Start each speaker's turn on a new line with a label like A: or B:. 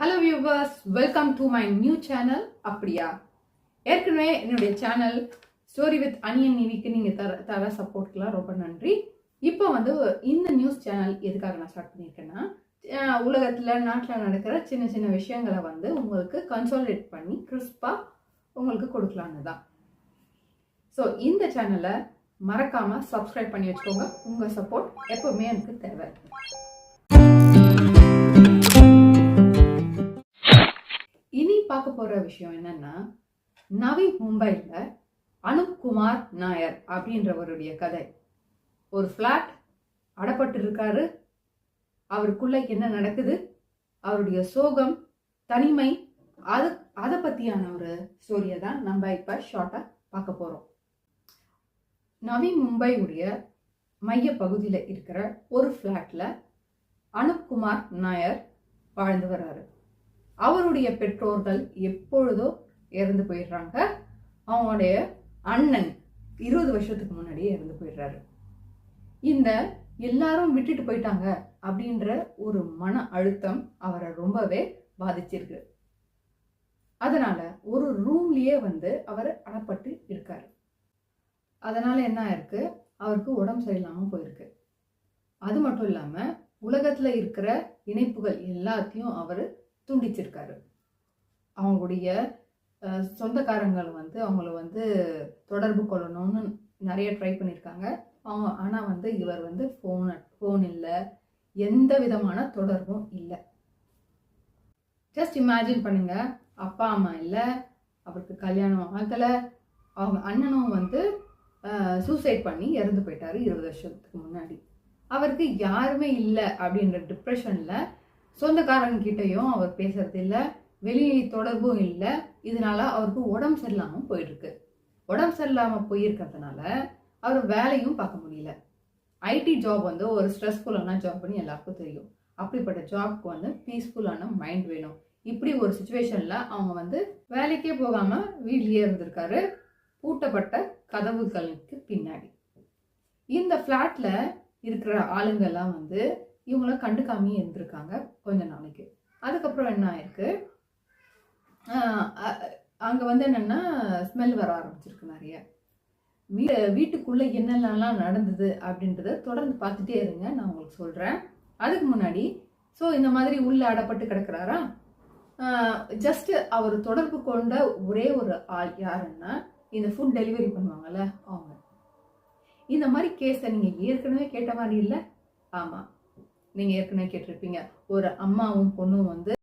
A: Hello viewers welcome to my new channel அப்படியா ஏற்கனவே என்னுடைய சேனல் ஸ்டோரி வித் அனியன் நிவிக்கு நீங்கள் தர தர சப்போர்ட்க்கெலாம் ரொம்ப நன்றி. இப்போ வந்து இந்த நியூஸ் சேனல் எதுக்காக நான் ஸ்டார்ட் பண்ணியிருக்கேன்னா உலகத்தில் நாட்டில் நடக்கிற சின்ன சின்ன விஷயங்களை வந்து உங்களுக்கு கன்சாலிடேட் பண்ணி கிறிஸ்பாக உங்களுக்கு கொடுக்கலான்னு தான். ஸோ இந்த சேனலை மறக்காமல் சப்ஸ்கிரைப் பண்ணி வச்சுக்கோங்க. உங்கள் சப்போர்ட் எப்போவுமே எனக்கு தேவை. போகிற விஷயம் என்னன்னா நவி மும்பையில் அனுப்குமார் நாயர் அப்படின்றவருடைய கதை. ஒரு ஃப்ளாட் அடப்பட்டு இருக்காரு. அவருக்குள்ள என்ன நடக்குது? அவருடைய சோகம் தனிமை அது அதை பற்றியான ஒரு ஸ்டோரியை தான் நம்ம இப்ப ஷார்ட்டாக பார்க்க போகிறோம் நவி மும்பையுடைய மைய பகுதியில் இருக்கிற ஒரு ஃப்ளாட்டில் அனுப்குமார் நாயர் வாழ்ந்து வர்றாரு அவருடைய பெற்றோர்கள் எப்பொழுதோ இறந்து போயிடுறாங்க. அவனுடைய அண்ணன் இருபது வருஷத்துக்கு முன்னாடியே இறந்து போயிடுறாரு. இந்த எல்லாரும் விட்டுட்டு போயிட்டாங்க அப்படின்ற ஒரு மன அழுத்தம் அவரை ரொம்பவே பாதிச்சிருக்கு. அதனால ஒரு ரூம்லயே வந்து அவர் அடப்பட்டு இருக்காரு. அதனால என்ன ஆயிருக்கு? அவருக்கு உடம்பு சரியில்லாமல் போயிருக்கு. அது மட்டும் இல்லாமல் உலகத்தில் இருக்கிற இணைப்புகள் எல்லாத்தையும் அவர் துண்டிச்சிருக்காரு. அவங்களுடைய சொந்தக்காரங்கள் வந்து அவங்கள வந்து தொடர்பு கொள்ளணும்னு நிறைய ட்ரை பண்ணியிருக்காங்க அவங்க ஆனால் வந்து இவர் வந்து ஃபோன் ஃபோன் இல்லை. எந்த விதமான தொடர்பும் இல்லை. ஜஸ்ட் இமேஜின் பண்ணுங்க. அப்பா அம்மா இல்லை. அவருக்கு கல்யாணம் ஆகலை. அவங்க அண்ணனும் வந்து சூசைட் பண்ணி இறந்து போயிட்டாரு இருபது வருஷத்துக்கு முன்னாடி. அவருக்கு யாருமே இல்லை அப்படின்ற டிப்ரெஷனில் சொந்தக்காரங்க கிட்டயும் அவர் பேசுறது இல்லை வெளி தொடர்பும் இல்லை. இதனால அவருக்கு உடம்பு சரியில்லாமல் போயிட்டுருக்கு உடம்பு சரியில்லாமல் போயிருக்கிறதுனால அவர் வேலையும் பார்க்க முடியல. ஐடி ஜாப் வந்து ஒரு ஸ்ட்ரெஸ்ஃபுல்லான ஜாப்னு எல்லாருக்கும் தெரியும். அப்படிப்பட்ட ஜாப்க்கு வந்து பீஸ்ஃபுல்லான மைண்ட் வேணும். இப்படி ஒரு சுச்சுவேஷனில் அவங்க வந்து வேலைக்கே போகாமல் வீட்லேயே இருந்திருக்காரு. பூட்டப்பட்ட கதவுகளுக்கு பின்னாடி. இந்த ஃப்ளாட்டில் இருக்கிற ஆளுங்கெல்லாம் வந்து இவங்கள கண்டுக்காமே இருந்திருக்காங்க கொஞ்ச நாளைக்கு. அதுக்கப்புறம் என்ன ஆயிருக்கு? அங்கே வந்து என்னென்னா ஸ்மெல் வர ஆரம்பிச்சிருக்கு நிறைய. வீ வீட்டுக்குள்ளே என்னென்னலாம் நடந்தது அப்படின்றத தொடர்ந்து பார்த்துட்டே இருங்க நான் உங்களுக்கு சொல்கிறேன் அதுக்கு முன்னாடி ஸோ இந்த மாதிரி உள்ளே அடப்பட்டு கிடக்குறாரா? ஜஸ்ட் அவர் தொடர்பு கொண்ட ஒரே ஒரு ஆள் யாருன்னா இந்த ஃபுட் டெலிவரி பண்ணுவாங்கள்ல அவங்க. இந்த மாதிரி கேஸை நீங்கள் ஏற்கனவே கேட்ட மாதிரி இல்லை? ஆமாம் நீங்க ஏற்கனவே கேட்டிருப்பீங்க. ஒரு அம்மாவும் பொண்ணும் வந்து